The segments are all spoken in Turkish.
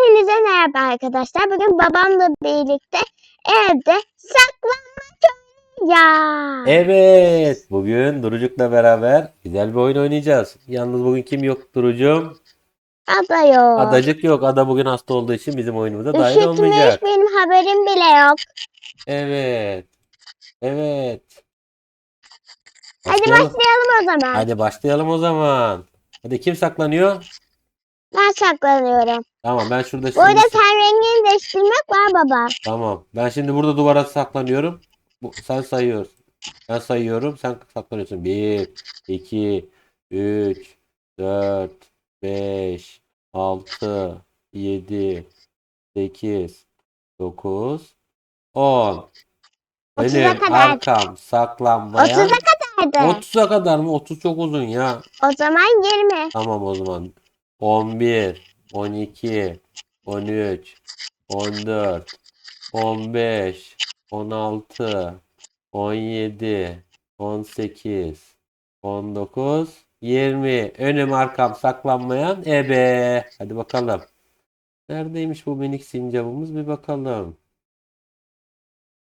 Hepinize merhaba arkadaşlar. Bugün babamla birlikte evde saklanmaç oynayacağız. Evet, bugün Durucuk'la beraber güzel bir oyun oynayacağız. Yalnız bugün kim yok Durucum? Ada yok. Adacık yok. Ada bugün hasta olduğu için bizim oyunumuza dahil Üşütmüş olmayacak. benim haberim bile yok. Evet. Evet. Hadi Başlayalım. başlayalım o zaman. Hadi başlayalım o zaman. Hadi kim saklanıyor? Ben saklanıyorum. Tamam ben şurada Burada şimdi... ten rengini değiştirmek var baba. Tamam. Ben şimdi burada duvara saklanıyorum. Bu, sen sayıyorsun. Ben sayıyorum. Sen saklanıyorsun. 1, 2, 3, 4, 5, 6, 7, 8, 9, 10. Otuza Benim kadar. arkam saklanmayan 30'a kadardı. 30'a kadar mı? 30 çok uzun ya. O zaman 20. Tamam o zaman. 11, 12, 13, 14, 15, 16, 17, 18, 19, 20. Önüm arkam saklanmayan ebe. Hadi bakalım. Neredeymiş bu minik sincabımız bir bakalım.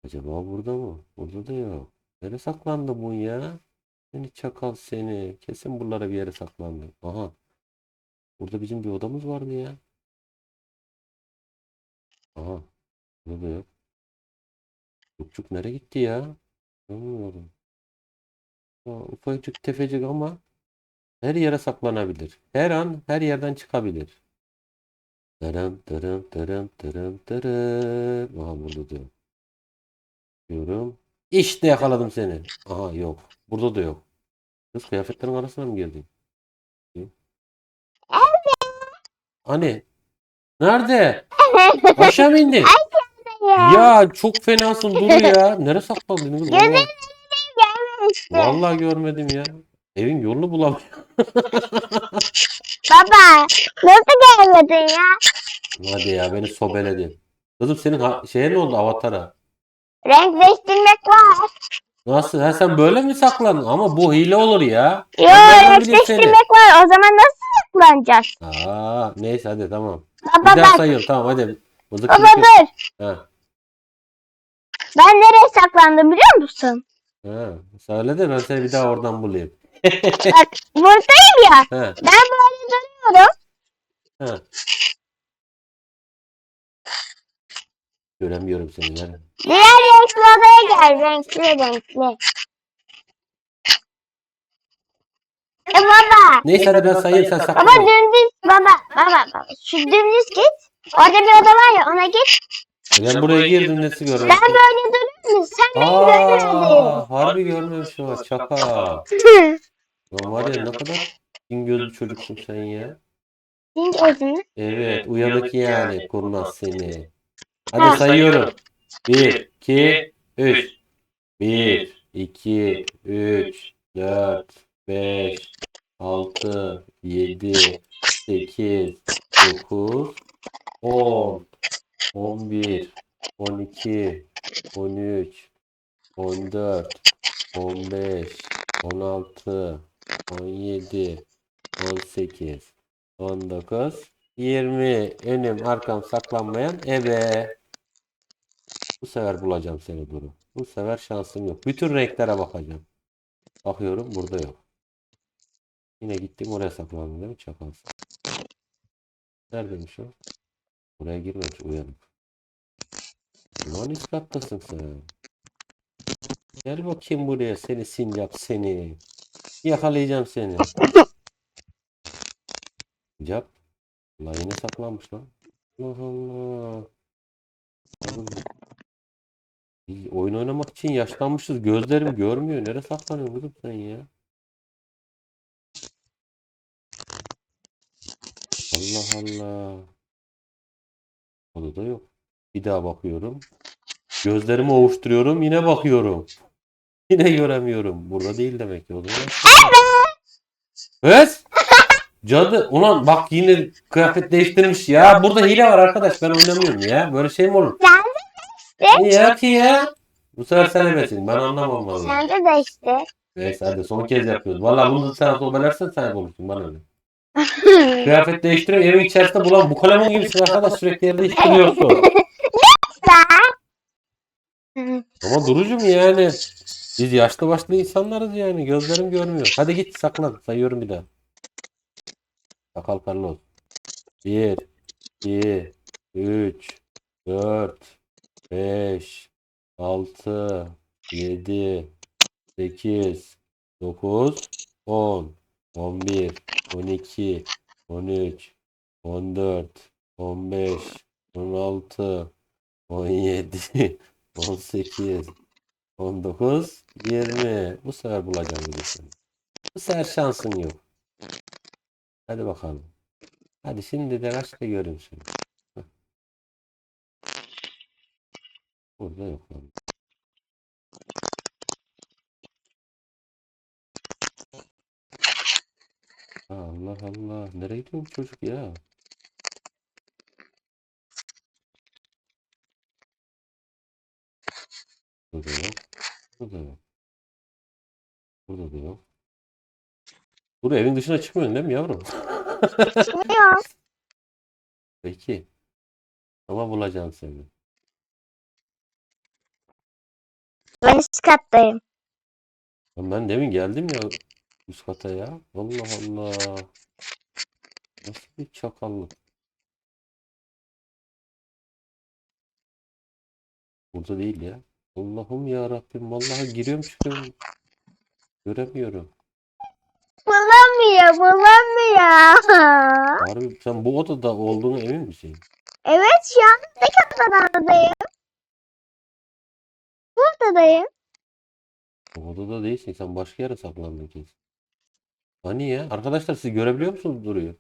Acaba burada mı? Burada da yok. Nereye saklandı bu ya? Seni çakal seni. Kesin buralara bir yere saklandı. Aha. Burada bizim bir odamız vardı ya. Aha. Burada da yok. Çocuk nereye gitti ya? Bilmiyorum. Ufacık tefecik ama her yere saklanabilir. Her an her yerden çıkabilir. Dırım dırım dırım dırım dırım. Aha burada da yok. Diyorum. İşte yakaladım seni. Aha yok. Burada da yok. Kız kıyafetlerin arasına mı girdin? Yok. Hani? Nerede? Aşağı mı indin? Ya çok fenasın dur ya. Nereye saklandın? kız? Vallahi, Gelmemişti. vallahi görmedim ya. Evin yolunu bulamıyorum. Baba nasıl gelmedin ya? Hadi ya beni sobeledin. Kızım senin ha- şeye ne oldu avatara? Renk değiştirmek var. Nasıl? Ha sen böyle mi saklandın? Ama bu hile olur ya. Yo Ben renk bileyim seni. değiştirmek var. O zaman nasıl saklanacağız? Aa, neyse hadi tamam. Baba Bir daha bak. sayıyorum tamam hadi. Baba dur. Ha, Ben nereye saklandım biliyor musun? ha. Söyle de ben seni bir daha oradan bulayım. Bak buradayım ya. Ha, Ben böyle duruyorum. ha. Göremiyorum seni. Nerede? Diğer renkli odaya gel. Renkli renkli. E baba. Neyse hadi ben sayayım sen Baba saklan. dümdüz. Baba. Baba. baba. Şu dümdüz git. Orada bir oda var ya ona git. Ben buraya girdim nesi Ben görmedim. böyle duruyorum. Sen beni görmedin. Aa, harbi görmemiş o çaka. Lan var ya ne kadar din gözlü çocuksun sen ya. Din gözünü. Evet uyanık yani kurnaz seni. Ha. Hadi sayıyorum. 1, 2, 3. 1, 2, 3, 4, 5, 6, 7, 8, 9, 10, 11, 12, 13, 14, 15, 16, 17, 18, 19, 20. Önüm arkam saklanmayan ebe. Bu sefer bulacağım seni Duru. Bu sefer şansım yok. Bütün renklere bakacağım. Bakıyorum burada yok. Yine gittim oraya saklandım değil mi çakalsın? Neredeymiş o? Buraya girmemiş uyanık. Ulan üst sen. Gel bakayım buraya seni sincap seni. Yakalayacağım seni. Sincap. Allah yine saklanmış lan. Allah Allah. Oğlum, Biz oyun oynamak için yaşlanmışız. Gözlerim görmüyor. Nereye saklanıyorsun kızım sen ya? Allah Allah. Odada yok. Bir daha bakıyorum. Gözlerimi ovuşturuyorum. Yine bakıyorum. Yine göremiyorum. Burada değil demek ki. Odada. Evet. Cadı. Ulan bak yine kıyafet değiştirmiş ya. Burada hile var arkadaş. Ben oynamıyorum ya. Böyle şey mi olur? Sen de Ya ki ya. Bu sefer sen ebesin. Ben anlamam vallahi. Sen de değişti. Neyse hadi son kez yapıyoruz. Vallahi bunu sen sobelersen sen bulursun bana ne. Kıyafet değiştiriyorum evin içerisinde bulan bu kalemun gibisin arkadaş sürekli yer değiştiriyorsun. Ama Duru'cum yani biz yaşlı başlı insanlarız yani gözlerim görmüyor. Hadi git saklan sayıyorum bir daha. Sakal Carlos. 1, 2, 3, 4, 5, 6, 7, 8, 9, 10, 11, 12, 13, 14, 15, 16, 17, 18, 19, 20. Bu sefer bulacağım bir seni. Bu sefer şansın yok. Hadi bakalım. Hadi şimdi de kaçta göreyim seni. Burada yok lan. Allah Allah. Nereye gidiyor bu çocuk ya? Burada yok. Burada yok. Burada da yok. Dur evin dışına çıkmıyorsun değil mi yavrum? Çıkmıyor. Peki. Ama bulacağım seni. Ben üst kattayım. Ben demin geldim ya üst kata ya. Allah Allah. Nasıl bir çakallık. Burada değil ya. Allah'ım ya Rabbim. Vallahi giriyorum çıkıyorum. Göremiyorum. Bulamıyor, bulamıyor. Harbi sen bu odada olduğunu emin misin? Evet şu an ne kattadayım? Buradayım. Bu odada değilsin. Sen başka yere saklandın kesin. Hani ya? Arkadaşlar siz görebiliyor musunuz duruyor?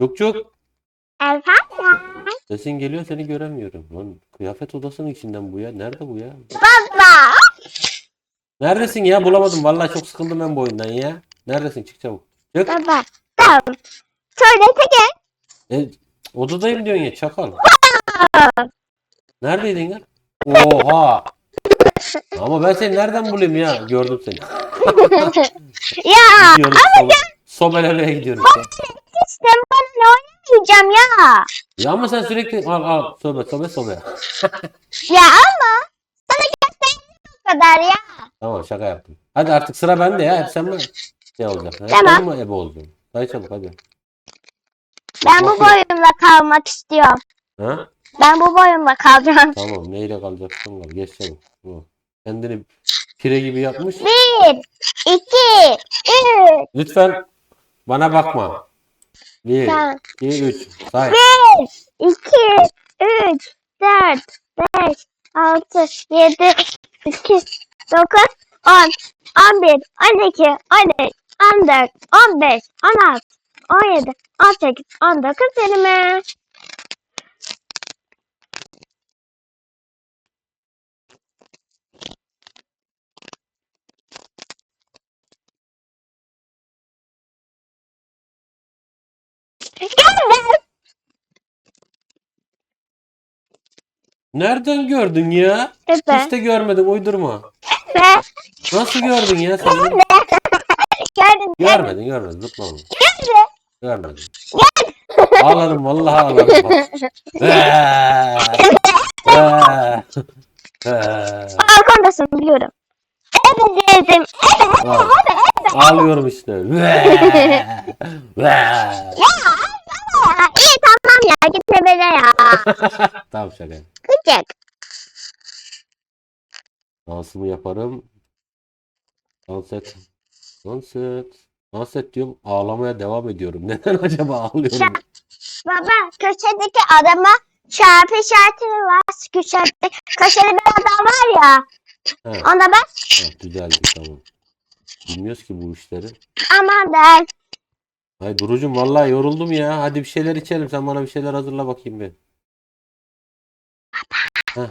Yok yok. Efendim? Sesin geliyor seni göremiyorum. Lan kıyafet odasının içinden bu ya. Nerede bu ya? Baba. Neredesin ya? Bulamadım. Vallahi çok sıkıldım ben bu oyundan ya. Neredesin? Çık çabuk. Çık. Baba. Tamam. Tuvalete gel. E, odadayım diyorsun ya çakal. Neredeydin ya? Oha. Ama ben seni nereden bulayım ya? Gördüm seni. ya Gidiyoruz. Sobe, sobelerle gidiyoruz. ya. işte ben ne oynamayacağım ya. Ya ama sen sürekli al al sobe sobe sobe. Ya ama sana göstermiyor o kadar ya. Tamam şaka yaptım. Hadi artık sıra bende ya. Hep sen mi şey olacak? Hep Tamam. sen mi ebe olacaksın? Hadi çabuk hadi. Ben bu boyumla kalmak istiyorum. Ha? Ben bu boyumla kalacağım. Tamam neyle kalacaksın kal. Geç çabuk. Kendini pire gibi yapmış. Bir, iki, üç, Lütfen bana bakma. Bir, Tamam. iki, üç. Say. bir, iki, üç, dört, beş, altı, yedi, sekiz, dokuz, on, on bir, on iki, on üç, on dört, on beş, on altı, on yedi, on sekiz, on dokuz, yirmi. Nereden gördün ya? Efe, Hiç de görmedim uydurma. Efe, Nasıl gördün ya sen? gördün. Görmedin görmedin zıplama. Gördün. Görmedim. Ağlarım vallahi ağlarım bak. Balkondasın biliyorum. Evet dedim. Evet, evet, evet. Ağlıyorum işte. İyi tamam ya gitme beni ya. Tamam şaka. Gıcık. Dansımı yaparım. Dans et. Dans et. Dans et diyorum. Ağlamaya devam ediyorum. Neden acaba ağlıyorum? Baba köşedeki adama çarpı işareti mi var? Köşede, köşede bir adam var ya. He, Ona bak. he, düzeldi tamam. Bilmiyoruz ki bu işleri. Aman ben. Ay Duru'cum vallahi yoruldum ya. Hadi bir şeyler içelim. Sen bana bir şeyler hazırla bakayım bir. Heh,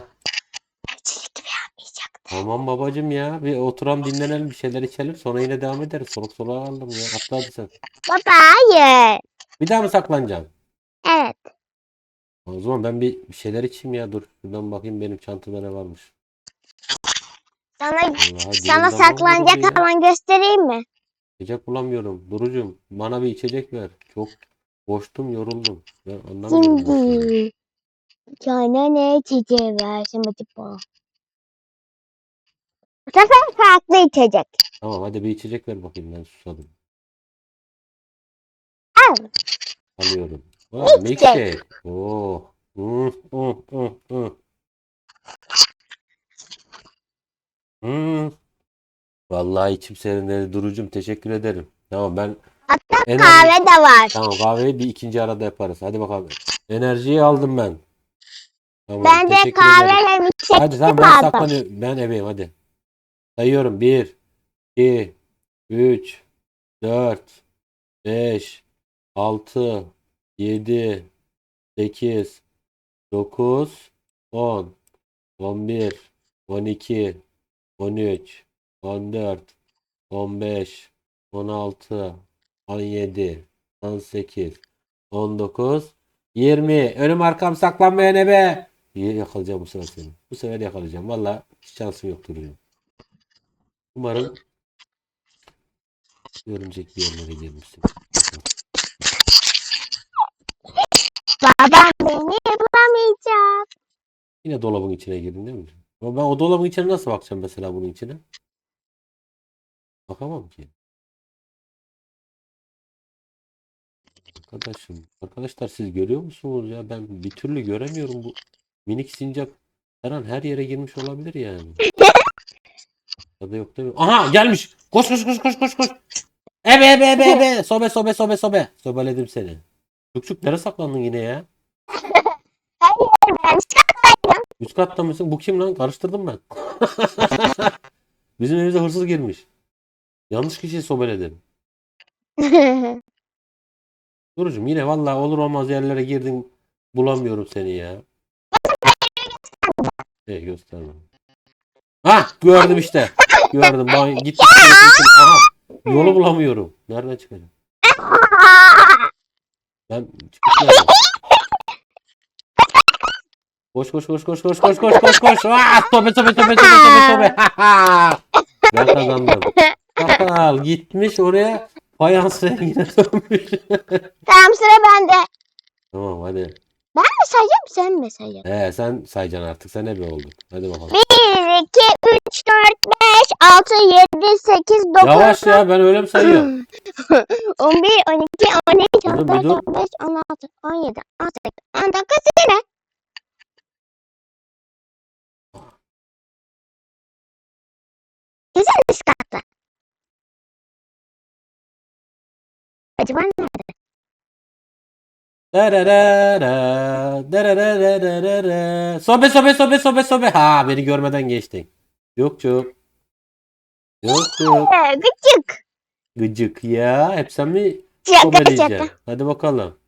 tamam babacım ya. Bir oturam dinlenelim bir şeyler içelim. Sonra yine devam ederiz. Soluk soluğa aldım ya. Atla hadi sen. Baba hayır. Bir daha mı saklanacaksın? Evet. O zaman ben bir, bir şeyler içeyim ya. Dur. Şuradan bakayım benim çantamda ne varmış. Sana, Vallahi sana saklanacak ya. alan göstereyim mi? İçecek bulamıyorum. Durucum bana bir içecek ver. Çok boştum yoruldum. Ben anlamıyorum. Şimdi sana ne içeceği versin acaba? Bu sefer farklı içecek. Tamam hadi bir içecek ver bakayım ben susadım. Al. Alıyorum. Aa, Milkshake. milkshake. Oh. Hmm, hmm, hmm, hmm. Hmm. Vallahi içim serinledi Durucum teşekkür ederim. Tamam ben Hatta enerji kahve de var. tamam kahveyi bir ikinci arada yaparız. Hadi bakalım. Enerjiyi aldım ben. Tamam Ben de teşekkür kahve ederim. hem Hadi tamam ben aldım. saklanıyorum. Ben ebeyim hadi. Sayıyorum. 1, 2, 3, 4, 5, 6, 7, 8, 9, 10, 11, 12, 13, 14, 15, 16, 17, 18, 19, 20. Önüm arkam saklanmayan ebe. İyi yakalayacağım bu sefer seni. Bu sefer yakalayacağım. Valla hiç şansım yoktur benim. Umarım görünecek bir yerlere girmişsin. Babam beni bulamayacak. Yine dolabın içine girdin değil mi? Ama ben o dolabın içine nasıl bakacağım mesela bunun içine? Bakamam ki. Arkadaşım, arkadaşlar siz görüyor musunuz ya? Ben bir türlü göremiyorum bu minik sincap. Her an her yere girmiş olabilir yani. Ya da yok değil mi? Aha gelmiş. Koş koş koş koş koş koş. Ebe ebe ebe ebe. Sobe sobe sobe sobe. Sobeledim seni. Çuk nereye saklandın yine ya? Ben Üst katta mısın? Bu kim lan? Karıştırdım ben. Bizim evimize hırsız girmiş. Yanlış kişiyi sobeledim. Durucum yine vallahi olur olmaz yerlere girdin. Bulamıyorum seni ya. E gösterme. Ha gördüm işte. Gördüm. Ben gittim. gittim. Aha. Yolu bulamıyorum. Nereden çıkacağım? Ben çıkış nerede? Koş koş koş koş koş koş koş koş koş. Ah, Aa, tobe tobe tobe tobe tobe tobe. ben kazandım. Al gitmiş oraya fayans rengine dönmüş. Tamam sıra bende. tamam hadi. Ben mi sayacağım sen mi sayacaksın? Ee, sen sayacaksın artık. Sen ebe oldun. Hadi bakalım. 1, 2, 3, 4, 5, 6, 7, 8, 9, Yavaş ya ben öyle mi sayıyorum? 11, 12, 13, Dur, bir 14, dur. 15, 16, 17, 18, 19, 20. Kesin üst katta. Acaba nerede? Dararara, dararara. Sobe sobe sobe sobe sobe. Ha beni görmeden geçtin. Yok çok. Yok çok. Gıcık. Gıcık ya. Hep sen mi Şaka, sobeleyeceksin? Hadi bakalım.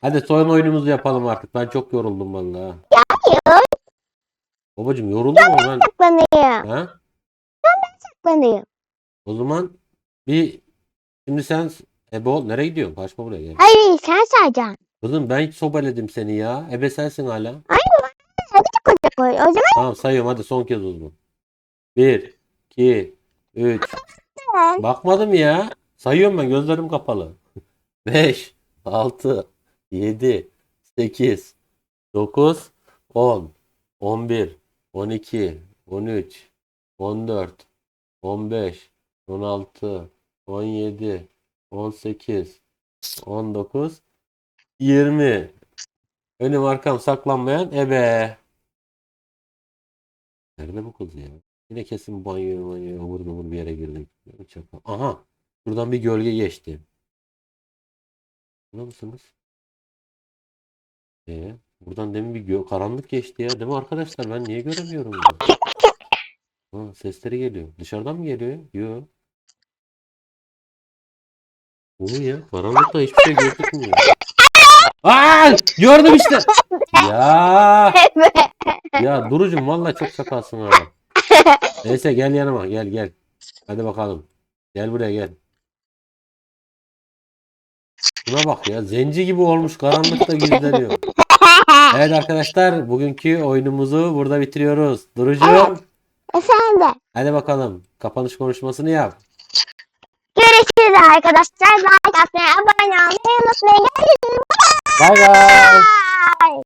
Hadi son oyunumuzu yapalım artık. Ben çok yoruldum vallahi. Ya Babacım yoruldum ama ben. saklanayım. Ha? Saklanayım. O zaman bir şimdi sen ebe ol. Nereye gidiyorsun? Kaçma buraya gel. Hayır, sen sayacaksın. Kızım ben hiç sobeledim seni ya. Ebe sensin hala. Hadi çok koy. O zaman Tamam sayıyorum hadi son kez o zaman. 1, 2, 3. ben. Bakmadım ya. Sayıyorum ben gözlerim kapalı. 5, 6, 7, 8, 9, 10, 11, 12, 13, 14, 15, 16, 17, 18, 19, 20. Önüm arkam saklanmayan ebe. Nerede bu kız ya? Yine kesin banyo banyo ıvır zıvır bir yere girdik. Aha. Buradan bir gölge geçti. Ne mısınız? Ee, buradan demin bir gö karanlık geçti ya. Değil mi arkadaşlar? Ben niye göremiyorum bunu? Ha, sesleri geliyor. Dışarıdan mı geliyor? Yok. Ne ya? Karanlıkta hiçbir şey gözükmüyor. Aa! Gördüm işte. Ya. Ya Durucum vallahi çok sakalsın ha. Neyse gel yanıma gel gel. Hadi bakalım. Gel buraya gel. Buna bak ya zenci gibi olmuş karanlıkta gizleniyor. Evet arkadaşlar bugünkü oyunumuzu burada bitiriyoruz. Durucum Efendim. Hadi bakalım. Kapanış konuşmasını yap. Görüşürüz arkadaşlar. Like atmayı, abone olmayı unutmayın. Görüşürüz. Bay bay.